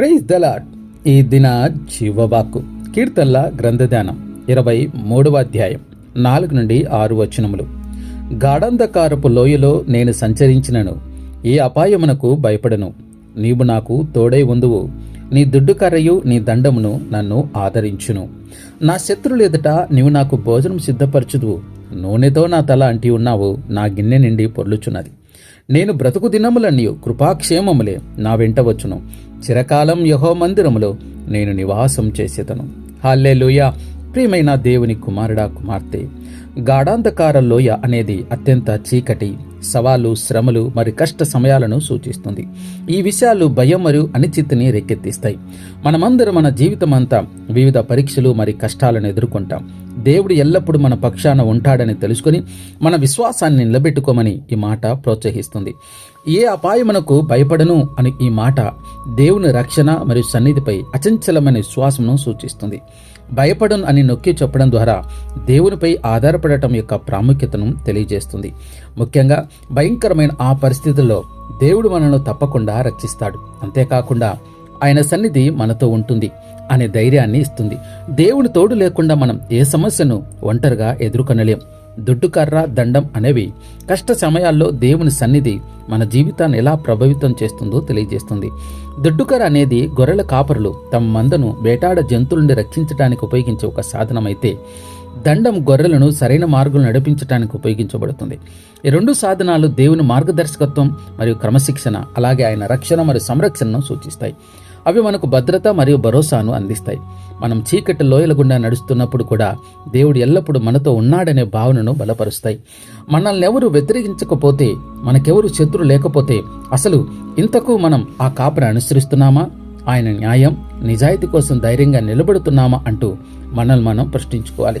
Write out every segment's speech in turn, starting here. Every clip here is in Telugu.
ప్రైజ్ దలాడ్ ఈ దిన జీవవాక్కు కీర్తనల గ్రంథధ్యానం ఇరవై మూడవ అధ్యాయం నాలుగు నుండి ఆరు వచనములు. గాఢంధకారపు లోయలో నేను సంచరించినను ఈ అపాయమునకు భయపడను. నీవు నాకు తోడై ఉందువు నీ దుడ్డు కర్రయు నీ దండమును నన్ను ఆదరించును. నా శత్రులు ఎదుట నీవు నాకు భోజనం సిద్ధపరచుదువు నూనెతో నా తల అంటి ఉన్నావు నా గిన్నె నిండి పొర్లుచున్నది. నేను బ్రతుకు దినములన్నీ కృపాక్షేమములే నా వెంట వచ్చును. చిరకాలం యహో మందిరములో నేను నివాసం చేసేతను హాల్లే ప్రియమైన దేవుని కుమారుడా కుమార్తె! గాఢాంధకార లోయ అనేది అత్యంత చీకటి. సవాలు శ్రమలు మరి కష్ట సమయాలను సూచిస్తుంది. ఈ విషయాలు భయం మరియు అనిశ్చితిని రెక్కెత్తిస్తాయి మనమందరం మన జీవితం అంతా వివిధ పరీక్షలు మరి కష్టాలను ఎదుర్కొంటాం. దేవుడు ఎల్లప్పుడూ మన పక్షాన ఉంటాడని తెలుసుకొని మన విశ్వాసాన్ని నిలబెట్టుకోమని ఈ మాట ప్రోత్సహిస్తుంది. ఏ అపాయమునకు భయపడను అని ఈ మాట దేవుని రక్షణ మరియు సన్నిధిపై అచంచలమైన విశ్వాసమును సూచిస్తుంది. భయపడను అని నొక్కి చెప్పడం ద్వారా దేవునిపై ఆధారపడటం యొక్క ప్రాముఖ్యతను తెలియజేస్తుంది. ముఖ్యంగా భయంకరమైన ఆ పరిస్థితుల్లో దేవుడు మనను తప్పకుండా రక్షిస్తాడు. అంతేకాకుండా ఆయన సన్నిధి మనతో ఉంటుంది అనే ధైర్యాన్ని ఇస్తుంది. దేవుని తోడు లేకుండా మనం ఏ సమస్యను ఒంటరిగా ఎదుర్కొనలేం. దుడ్డుకర్ర దండం అనేవి కష్ట సమయాల్లో దేవుని సన్నిధి మన జీవితాన్ని ఎలా ప్రభావితం చేస్తుందో తెలియజేస్తుంది. దుడ్డుకర అనేది గొర్రెల కాపరులు తమ మందను వేటాడ జంతువుల నుండి రక్షించడానికి ఉపయోగించే ఒక సాధనమైతే దండం గొర్రెలను సరైన మార్గం నడిపించడానికి ఉపయోగించబడుతుంది. ఈ రెండు సాధనాలు దేవుని మార్గదర్శకత్వం మరియు క్రమశిక్షణ అలాగే ఆయన రక్షణ మరియు సంరక్షణను సూచిస్తాయి. అవి మనకు భద్రత మరియు భరోసాను అందిస్తాయి. మనం చీకటి లోయల గుండా నడుస్తున్నప్పుడు కూడా దేవుడు ఎల్లప్పుడూ మనతో ఉన్నాడనే భావనను బలపరుస్తాయి. మనల్ని ఎవరు వ్యతిరేకించకపోతే మనకెవరు శత్రు లేకపోతే అసలు ఇంతకు మనం ఆ కాపరి అనుసరిస్తున్నామా? ఆయన న్యాయం నిజాయితీ కోసం ధైర్యంగా నిలబడుతున్నామా అంటూ మనల్ని మనం ప్రశ్నించుకోవాలి.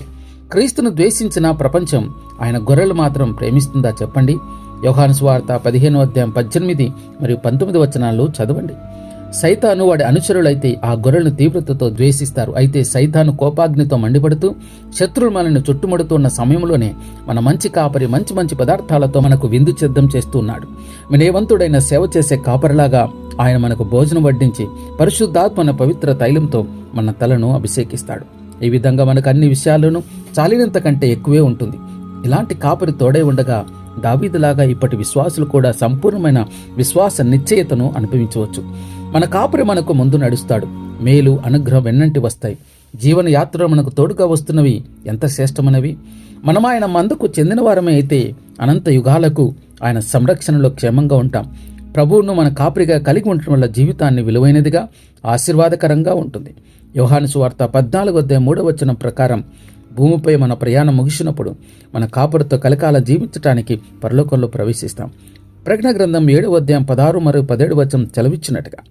క్రీస్తును ద్వేషించిన ప్రపంచం ఆయన గొర్రెలు మాత్రం ప్రేమిస్తుందా చెప్పండి? యోహాను స్వార్త పదిహేను అధ్యాయం పద్దెనిమిది మరియు పంతొమ్మిది వచనాలు చదవండి. సైతాను వాడి అనుచరులైతే ఆ గొర్రెలను తీవ్రతతో ద్వేషిస్తారు. అయితే సైతాను కోపాగ్నితో మండిపడుతూ శత్రులు మనల్ని చుట్టుముడుతున్న సమయంలోనే మన మంచి కాపరి మంచి మంచి పదార్థాలతో మనకు విందు సిద్ధం చేస్తున్నాడు. వినయవంతుడైన సేవ చేసే కాపరిలాగా ఆయన మనకు భోజనం వడ్డించి పరిశుద్ధాత్మన పవిత్ర తైలంతో మన తలను అభిషేకిస్తాడు. ఈ విధంగా మనకు అన్ని విషయాలను చాలినంత కంటే ఎక్కువే ఉంటుంది. ఇలాంటి కాపరి తోడే ఉండగా దావీదులాగా ఇప్పటి విశ్వాసులు కూడా సంపూర్ణమైన విశ్వాస నిశ్చయతను అనుభవించవచ్చు. మన కాపురి మనకు ముందు నడుస్తాడు. మేలు అనుగ్రహం వెన్నంటి వస్తాయి. జీవనయాత్రలో మనకు తోడుగా వస్తున్నవి ఎంత శ్రేష్టమైనవి? మనం ఆయన మందుకు చెందిన వారమే అయితే అనంత యుగాలకు ఆయన సంరక్షణలో క్షేమంగా ఉంటాం. ప్రభువును మన కాపురిగా కలిగి ఉండటం వల్ల జీవితాన్ని విలువైనదిగా ఆశీర్వాదకరంగా ఉంటుంది. యోహాను సువార్త పద్నాలుగు వద్ద మూడవ వచనం ప్రకారం భూమిపై మన ప్రయాణం ముగిసినప్పుడు మన కాపురితో కలకాలం జీవించటానికి పరలోకంలో ప్రవేశిస్తాం. ప్రజ్ఞ గ్రంథం ఏడవ అధ్యాయం పదహారు మరియు పదిహేడు వచనం చలవిచ్చినట్టుగా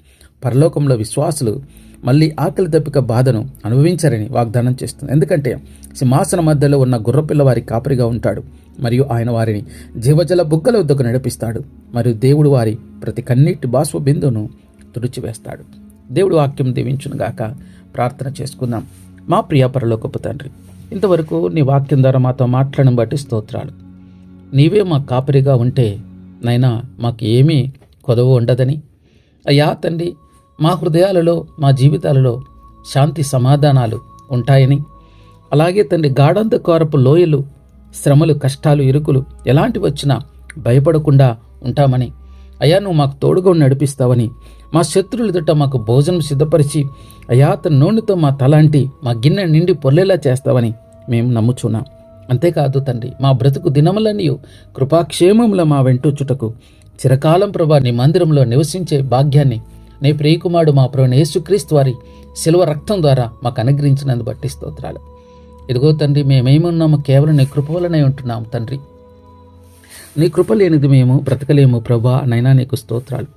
పరలోకంలో విశ్వాసులు మళ్ళీ ఆకలి దప్పిక బాధను అనుభవించారని వాగ్దానం చేస్తుంది. ఎందుకంటే సింహాసన మధ్యలో ఉన్న గుర్రపిల్ల వారి కాపరిగా ఉంటాడు. మరియు ఆయన వారిని జీవజల బుగ్గల వద్దకు నడిపిస్తాడు. మరియు దేవుడు వారి ప్రతి కన్నీటి బాష్ప బిందును తుడిచివేస్తాడు. దేవుడు వాక్యం దీవించునుగాక ప్రార్థన చేసుకుందాం. మా ప్రియ పరలోకపు తండ్రి ఇంతవరకు నీ వాక్యం ద్వారా మాతో మాట్లాడడం బట్టి స్తోత్రాలు. నీవే మా కాపరిగా ఉంటే నైనా మాకు ఏమీ కొదవ ఉండదని? అయ్యా తండ్రి మా హృదయాలలో మా జీవితాలలో శాంతి సమాధానాలు ఉంటాయని. అలాగే తండ్రి గాఢంధకారపు లోయలు శ్రమలు కష్టాలు ఇరుకులు ఎలాంటి వచ్చినా భయపడకుండా ఉంటామని. అయ్యా నువ్వు మాకు తోడుగా నడిపిస్తావని. మా శత్రువులు ఎదుట మాకు భోజనం సిద్ధపరిచి అయ్యా తన నూనెతో మా తలాంటి మా గిన్నె నిండి పొర్లేలా చేస్తావని మేము నమ్ముచున్నాం. అంతేకాదు తండ్రి మా బ్రతుకు దినములన్నీ కృపాక్షేమముల మా వెంటూచుటకు చిరకాలం ప్రభా నీ మందిరంలో నివసించే భాగ్యాన్ని నీ ప్రియకుమారుడు మా ప్రభు యేసుక్రీస్తు వారి శిలువ రక్తం ద్వారా మాకు అనుగ్రహించినందు బట్టి స్తోత్రాలు. ఇదిగో తండ్రి మేమేమున్నాము కేవలం నీ కృప వలనే తండ్రి. నీ కృప లేనిది మేము బ్రతకలేము ప్రభా నైనా నీకు స్తోత్రాలు.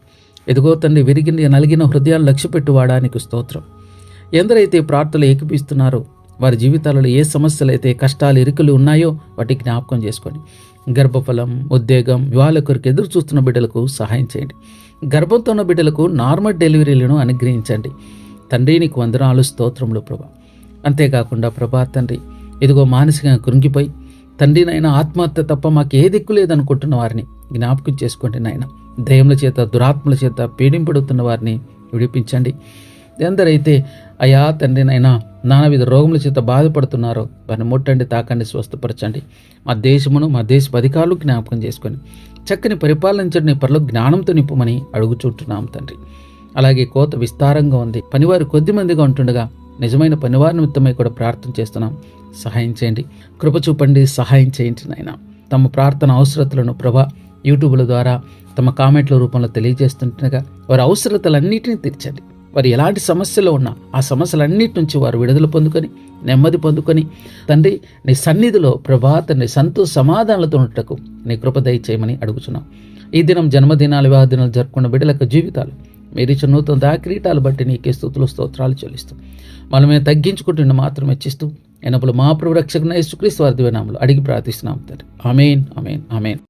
ఎదుగో తండ్రి విరిగిన నలిగిన హృదయాలు లక్ష్యపెట్టువాడా నీకు స్తోత్రం. ఎందరైతే ప్రార్థనలు ఏకిపిస్తున్నారో వారి జీవితాలలో ఏ సమస్యలు అయితే కష్టాలు ఇరుకులు ఉన్నాయో వాటి జ్ఞాపకం చేసుకోండి. గర్భఫలం ఉద్యోగం వివాహాల కొరకు ఎదురు చూస్తున్న బిడ్డలకు సహాయం చేయండి. గర్భంతో ఉన్న బిడ్డలకు నార్మల్ డెలివరీలను అనుగ్రహించండి. తండ్రి నీకు వందనాలు స్తోత్రములు ప్రభా. అంతేకాకుండా ప్రభా తండ్రి ఇదిగో మానసికంగా కృంగిపోయి తండ్రి నాయన ఆత్మహత్య తప్ప మాకు ఏ దిక్కు లేదనుకుంటున్న వారిని జ్ఞాపకం చేసుకోండి నాయన. దయముల చేత దురాత్మల చేత పీడింపడుతున్న వారిని విడిపించండి. ఎందరైతే అయా తండ్రినైనా నానావిధ నానా విధ రోగముల చేత బాధపడుతున్నారో వారిని ముట్టండి తాకండి స్వస్థపరచండి. మా దేశమును మా దేశ అధికారులు జ్ఞాపకం చేసుకొని చక్కని పరిపాలించండి పనులు జ్ఞానంతో నింపమని అడుగుచుంటున్నాం తండ్రి. అలాగే కోత విస్తారంగా ఉంది. పనివారు కొద్ది మందిగా ఉంటుండగా నిజమైన పనివారి నిమిత్తమై కూడా ప్రార్థన చేస్తున్నాం. సహాయం చేయండి. కృప చూపండి సహాయం చేయండి నాయన. తమ ప్రార్థన అవసరతలను ప్రభా యూట్యూబ్ల ద్వారా తమ కామెంట్ల రూపంలో తెలియజేస్తుండగా వారి అవసరతలన్నింటినీ తీర్చండి. వారు ఎలాంటి సమస్యలో ఉన్నా ఆ సమస్యలన్నిటి నుంచి వారు విడుదల పొందుకొని నెమ్మది పొందుకొని తండ్రి నీ సన్నిధిలో ప్రభా తండ్రి సంతోష సమాధానాలతో ఉండటకు నీ కృప దయచేయమని అడుగుచున్నాం. ఈ దినం జన్మదినాలు వివాహ దినాలు జరుపుకున్న బిడ్డలకు జీవితాలు. మీరు ఇచ్చిన నూతన దాకిరీటాలు బట్టి నీకే స్థుతులు స్తోత్రాలు చెల్లిస్తూ. మనం మేము తగ్గించుకుంటున్న మాత్రం హెచ్చిస్తూ ఎనపులు మా ప్రభు యేసుక్రీస్తు వారి దివ్యనామములో అడిగి ప్రార్థిస్తున్నాం తండ్రి. అమేన్ అమేన్ అమేన్